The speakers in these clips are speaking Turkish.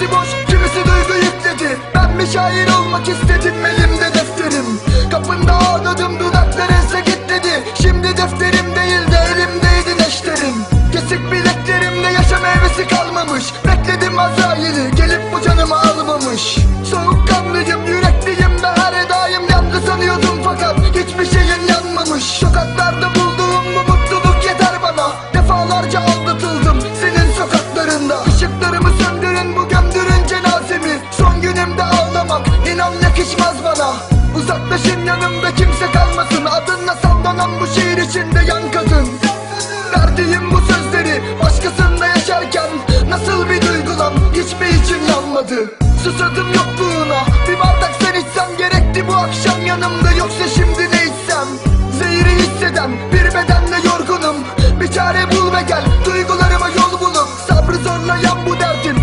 Kimisi boş, kimisi duygu yükledi Ben mi şair olmak istedim elimde defterim. Kapında ağladım dudaklarınsa git dedi Şimdi defterim değil de elimdeydi neşterim. Kesik bileklerimde yaşam meyvesi kalmamış. Bekledim Azrail'i gelip bu canımı almamış. Soğuk yakışmaz bana. Uzaklaşın yanımda kimse kalmasın. Adınla sallanan bu şiir içinde yankasın Verdiğim bu sözleri başkasında yaşarken Nasıl bir duygulan hiçbir için yanmadı. Susadım yokluğuna bir bardak sen içsem Gerekti bu akşam yanımda. Yoksa şimdi ne içsem? Zehri hisseden bir bedenle yorgunum. Bir çare bul ve gel. Duygularıma yol bulup Sabrı zorlayan bu dertin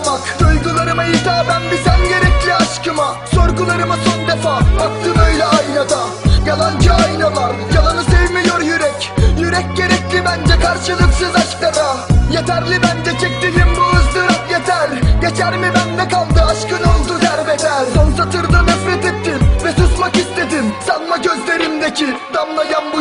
anlamak Duygularıma hitaben bir sen gerekli aşkıma. Sorgularıma son defa baktım öyle aynada. Yalancı aynalar yalanı sevmiyor yürek. Yürek gerekli bence karşılıksız aşklara Yeterli bence çektiğim bu ızdırap yeter. Geçer mi bende kaldı aşkın oldu derbeder. Son satırda nefret ettim ve susmak istedim. Sanma gözlerimdeki damlayan bu